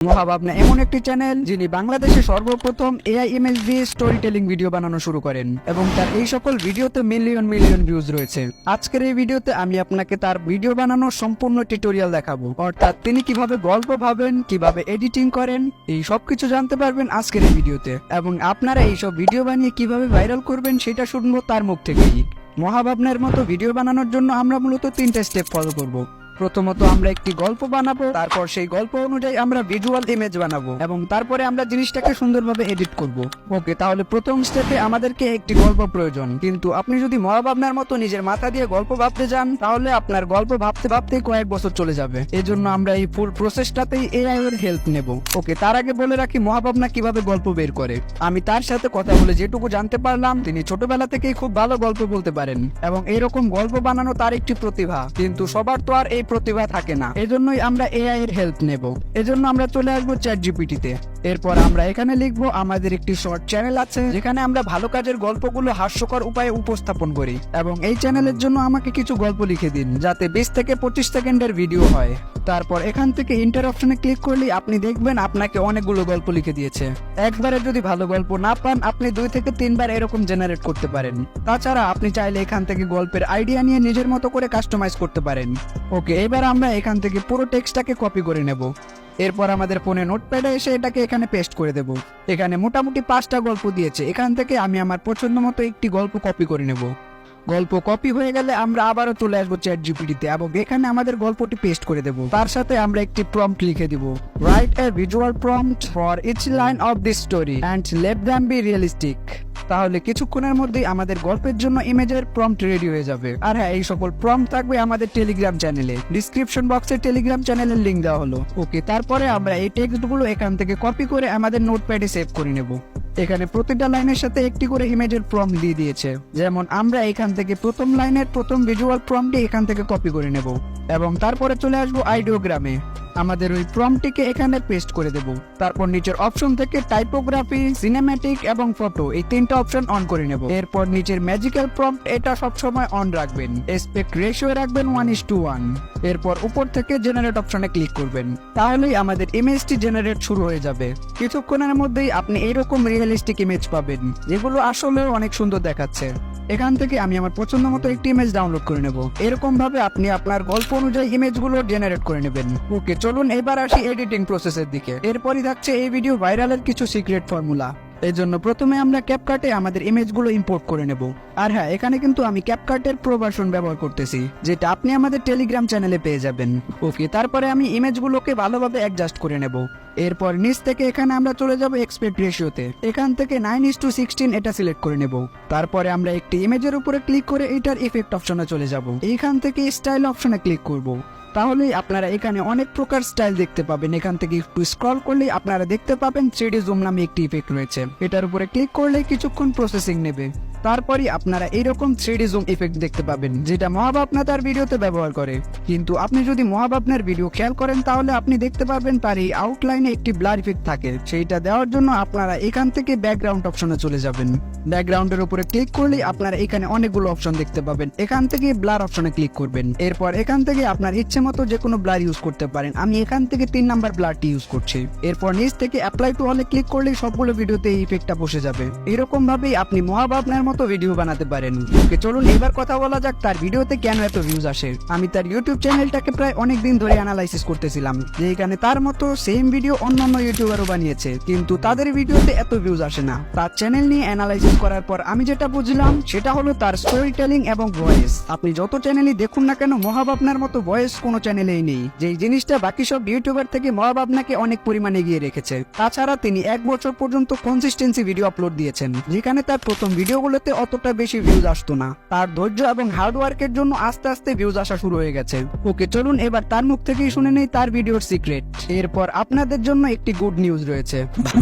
মহাভাবনা। এমন একটি চ্যানেল যিনি বাংলাদেশে সর্বপ্রথম এআই ইমেজ দিয়ে স্টোরি টেলিং ভিডিও বানানো শুরু করেন এবং তার এই সকল ভিডিওতে মিলিয়ন মিলিয়ন ভিউজ রয়েছে। আজকের এই ভিডিওতে আমি আপনাকে তার ভিডিও বানানোর সম্পূর্ণ টিউটোরিয়াল দেখাবো। অর্থাৎ তিনি কীভাবে গল্প ভাবেন, কীভাবে এডিটিং করেন, এই সবকিছু জানতে পারবেন আজকের এই ভিডিওতে এবং আপনারা এই সব ভিডিও বানিয়ে কীভাবে ভাইরাল করবেন সেটা শুনব তার মুখ থেকেই। মহাভাবনার মতো ভিডিও বানানোর জন্য আমরা মূলত তিনটা স্টেপ ফলো করব। প্রথমত আমরা একটি গল্প বানাবো, তারপর সেই গল্প অনুযায়ী আমরা ভিজুয়াল ইমেজ বানাবো এবং তারপরে আমরা জিনিসটাকে সুন্দরভাবে এডিট করব। ওকে তাহলে প্রথম স্টেপে আমাদেরকে একটি গল্প প্রয়োজন। কিন্তু আপনি যদি মহাভাবনার মতো নিজের মাথা দিয়ে গল্প ভাবতে যান, তাহলে আপনার গল্প ভাবতে ভাবতে কয়েক বছর চলে যাবে। এজন্য আমরা এই ফুল প্রসেসটাতেই এআই এর হেল্প নেব। ওকে তার আগে বলে রাখি, মহাভাবনা কীভাবে গল্প বের করে? আমি তার সাথে কথা বলে যেটুকু জানতে পারলাম, তিনি ছোটবেলা থেকেই খুব ভালো গল্প বলতে পারেন। এবং এরকম গল্প বানানো তার একটি প্রতিভা। কিন্তু সবার তো আর এই প্রতিভা থাকে না। এজন্যই আমরা এআই এর হেল্প নেব। এজন্য আমরা চলে আসব চ্যাট জিপিটিতে এরপর আমরা এখানে লিখব, আমাদের একটি শর্ট চ্যানেল আছে, যেখানে আমরা ভালো কাজের গল্পগুলো হাস্যকর উপায়ে উপস্থাপন করি এবং এই চ্যানেলের জন্য আমাকে কিছু গল্প লিখে দিন, যাতে বিশ থেকে পঁচিশ সেকেন্ডের ভিডিও হয়। তারপর এখান থেকে ইন্টার অপশনে ক্লিক করলে আপনি দেখবেন আপনাকে অনেকগুলো গল্প লিখে দিয়েছে। একবারে যদি ভালো গল্প না পান, আপনি দুই থেকে তিনবার এরকম জেনারেট করতে পারেন। তাছাড়া আপনি চাইলে এখান থেকে গল্পের আইডিয়া নিয়ে নিজের মতো করে কাস্টমাইজ করতে পারেন। ওকে এবার আমরা এখান থেকে পুরো টেক্সটটাকে কপি করে নেব। এরপর আমাদের ফোনে নোটপ্যাডে এসে এটাকে এখানে পেস্ট করে দেব। এখানে মোটামুটি পাঁচটা গল্প দিয়েছে। এখান থেকে আমি আমার পছন্দ মতো একটি গল্প কপি করে নেব। গল্প কপি হয়ে গেলে আমরা আবারও চলে আসব চ্যাট জিপিটিতে এবং এখানে আমাদের গল্পটি পেস্ট করে দেব। তার সাথে আমরা একটি প্রম্পট লিখে দিব। Write a visual prompt for each line of this story and let them be realistic তাহলে কিছুক্ষণের মধ্যেই আমাদের গল্পের জন্য ইমেজের প্রম্পট রেডি হয়ে যাবে। আর হ্যাঁ এই সকল প্রম্পট থাকবে আমাদের টেলিগ্রাম চ্যানেলে ডিসক্রিপশন বক্সে টেলিগ্রাম চ্যানেলের লিংক দেওয়া হলো। ওকে তারপরে আমরা এই টেক্সটগুলো এখান থেকে কপি করে আমাদের নোটপ্যাডে সেভ করে নেব। এখানে প্রতিটা লাইনের সাথে একটি করে ইমেজের প্রম দিয়ে দিয়েছে। যেমন আমরা এখান থেকে প্রথম লাইনের প্রথম ভিজুয়াল প্রমটি এখান থেকে কপি করে নেব। এবং তারপরে চলে আসব আইডিওগ্রামে আমাদের ওই প্রমটিকে এখানে পেস্ট করে দেব। তারপর নিচের অপশন থেকে টাইপোগ্রাফি সিনেম্যাটিক এবং ফটো এই তিনটা অপশন অন করে নেব। এরপর নিচের ম্যাজিক্যাল প্রম্পট এটা সব সময় অন রাখবেন। এসপেক্ট রেশিও রাখবেন ওয়ান ইস টু ওয়ান এরপর উপর থেকে জেনারেট অপশনে ক্লিক করবেন। তাহলেই আমাদের ইমেজটি জেনারেট শুরু হয়ে যাবে। কিছুক্ষণের মধ্যেই আপনি এরকম রিয়েলিস্টিক ইমেজ পাবেন, যেগুলো আসলে অনেক সুন্দর দেখাচ্ছে। এখান থেকে আমি আমার পছন্দ মতো একটি ইমেজ ডাউনলোড করে নেব। এরকম ভাবে আপনি আপনার গল্প অনুযায়ী ইমেজগুলো জেনারেট করে নেবেন। ওকে চলুন এবার আসি এডিটিং প্রসেসের দিকে। এরপরই থাকছে এই ভিডিও ভাইরালের কিছু সিক্রেট ফর্মুলা এই জন্য প্রথমে আমরা ক্যাপকাটে আমাদের ইমেজগুলো ইম্পোর্ট করে নেব। আর হ্যাঁ এখানে কিন্তু আমি ক্যাপকাটের প্রো ব্যবহার করতেছি, যেটা আপনি আমাদের টেলিগ্রাম চ্যানেলে পেয়ে যাবেন। ওকে, তারপরে আমি ইমেজগুলোকে ভালোভাবে অ্যাডজাস্ট করে নেব। এরপর নিচ থেকে এখানে আমরা চলে যাব এক্সপেক্ট রেশিওতে এখান থেকে নাইন ইস টু সিক্সটিন এটা সিলেক্ট করে নেব। তারপরে আমরা একটি ইমেজের উপরে ক্লিক করে এটার ইফেক্ট অপশনে চলে যাব। এখান থেকে স্টাইল অপশনে ক্লিক করব। তাহলেই আপনারা এখানে অনেক প্রকার স্টাইল দেখতে পাবেন। এখান থেকে একটু স্ক্রল করলেই আপনারা দেখতে পাবেন থ্রি জুম নামে একটি ইফেক্ট রয়েছে। এটার উপরে ক্লিক করলে কিছুক্ষণ প্রসেসিং নেবে। তারপরই আপনারা এইরকম থ্রি জুম ইফেক্ট দেখতে পাবেন, যেটা মহাভাবনা তার ভিডিওতে ব্যবহার করে। কিন্তু আপনি যদি মহাভাবনার ভিডিও খেয়াল করেন, তাহলে আপনি দেখতে পারবেন তার এই আউটলাইনে একটি ব্লার ইফেক্ট থাকে। সেইটা দেওয়ার জন্য আপনারা এখান থেকে ব্যাকগ্রাউন্ড অপশনে চলে যাবেন। ব্যাকগ্রাউন্ডের উপরে ক্লিক করলেই আপনারা এখানে অনেকগুলো অপশন দেখতে পাবেন। এখান থেকে ব্লার অপশনে ক্লিক করবেন। এরপর এখান থেকে আপনার ইচ্ছে মতো যে কোনো ব্লার ইউজ করতে পারেন। আমি এখান থেকে তিন নাম্বার ব্লারটি ইউজ করছি। এরপর নিচ থেকে অ্যাপ্লাই টু হলে ক্লিক করলেই সবগুলো ভিডিওতে এই ইফেক্টটা বসে যাবে। এরকম ভাবেই আপনি মহাভাবনার মতো ভিডিও বানাতে পারেন। ওকে, চলুন এবার কথা বলা যাক তার ভিডিওতে কেন এত ভিউজ আসে। আমি তার ইউটিউব চ্যানেলটাকে প্রায় অনেক দিন ধরে অ্যানালাইসিস করতেছিলাম, যে এখানে তার মতো সেম ভিডিও অন্যান্য ইউটিউবারও বানিয়েছে, কিন্তু তাদের ভিডিওতে এত ভিউজ আসে না। তার চ্যানেল নিয়ে অ্যানালাইসিস করার পর আমি যেটা বুঝলাম, সেটা হলো তার স্টোরি টেলিং এবং ভয়েস আপনি যত চ্যানেলই দেখুন না কেন, মহাভাবনার মতো ভয়েস কোনো চ্যানেলেই নেই। যেই জিনিসটা বাকি সব ইউটিউবার থেকে মহাভাবনাকে অনেক পরিমাণে এগিয়ে রেখেছে। তাছাড়া তিনি এক বছর পর্যন্ত কনসিস্টেন্সি ভিডিও আপলোড দিয়েছেন, যেখানে তার প্রথম ভিডিওগুলোতে অতটা বেশি ভিউজ আসতো না। তার ধৈর্য এবং হার্ডওয়ার্কের জন্য আস্তে আস্তে ভিউজ আসা শুরু হয়ে গেছে। ওকে, চলুন এবার তার মুখ থেকেই শুনে নেই তার ভিডিওর সিক্রেট এরপর আপনাদের জন্য একটি গুড নিউজ রয়েছে।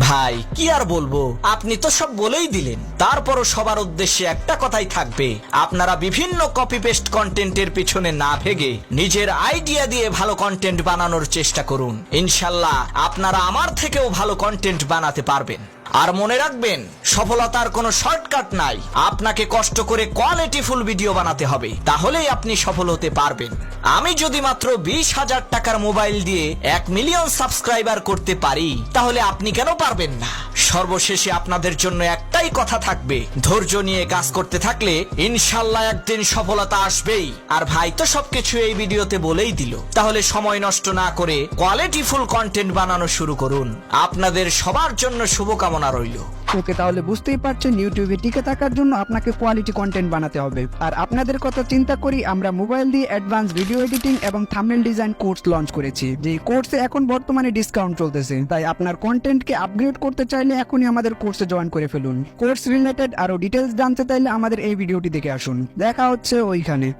ভাই, কি আর বলব? আপনি তো সব বলেই দিলেন। তারপরও সবার উদ্দেশ্যে একটা কথাই থাকবে। আপনারা বিভিন্ন কপি পেস্ট কন্টেন্টের পিছনে না ভেগে নিজের আইডিয়া দিয়ে ভালো কন্টেন্ট বানানোর চেষ্টা করুন। ইনশাল্লাহ আপনারা আমার থেকেও ভালো কন্টেন্ট বানাতে পারবেন। আর মনে রাখবেন, সফলতার কোনো শর্টকাট নাই। আপনাকে কষ্ট করে কোয়ালিটিফুল ভিডিও বানাতে হবে, তাহলেই আপনি সফল হতে পারবেন। আমি যদি মাত্র বিশ হাজার টাকার মোবাইল দিয়ে এক মিলিয়ন সাবস্ক্রাইবার করতে পারি, তাহলে আপনি কেন পারবেন না? সর্বশেষে আপনাদের জন্য একটাই কথা থাকবে, ধৈর্য নিয়ে কাজ করতে থাকলে ইনশাল্লাহ একদিন সফলতা আসবেই। আর ভাই তো সবকিছু এই ভিডিওতে বলেই দিল। তাহলে সময় নষ্ট না করে কোয়ালিটিফুল কন্টেন্ট বানানো শুরু করুন। আপনাদের সবার জন্য শুভকামনা। রইল ওকে তাহলে বুঝতেই পারছেন ইউটিউবে টিকে থাকার জন্য আপনাকে কোয়ালিটি কন্টেন্ট বানাতে হবে। আর আপনাদের কথা চিন্তা করি, আমরা মোবাইল দিয়ে অ্যাডভান্স ভিডিও এডিটিং এবং থাম্বনেল ডিজাইন কোর্স লঞ্চ করেছি। যে কোর্সে এখন বর্তমানে ডিসকাউন্ট চলতেছে। তাই আপনার কন্টেন্টকে আপগ্রেড করতে চাইলে এখনই আমাদের কোর্সে জয়েন করে ফেলুন। কোর্স রিলেটেড আরও ডিটেলস জানতে চাইলে আমাদের এই ভিডিওটি দেখে আসুন। দেখা হচ্ছে ওইখানে।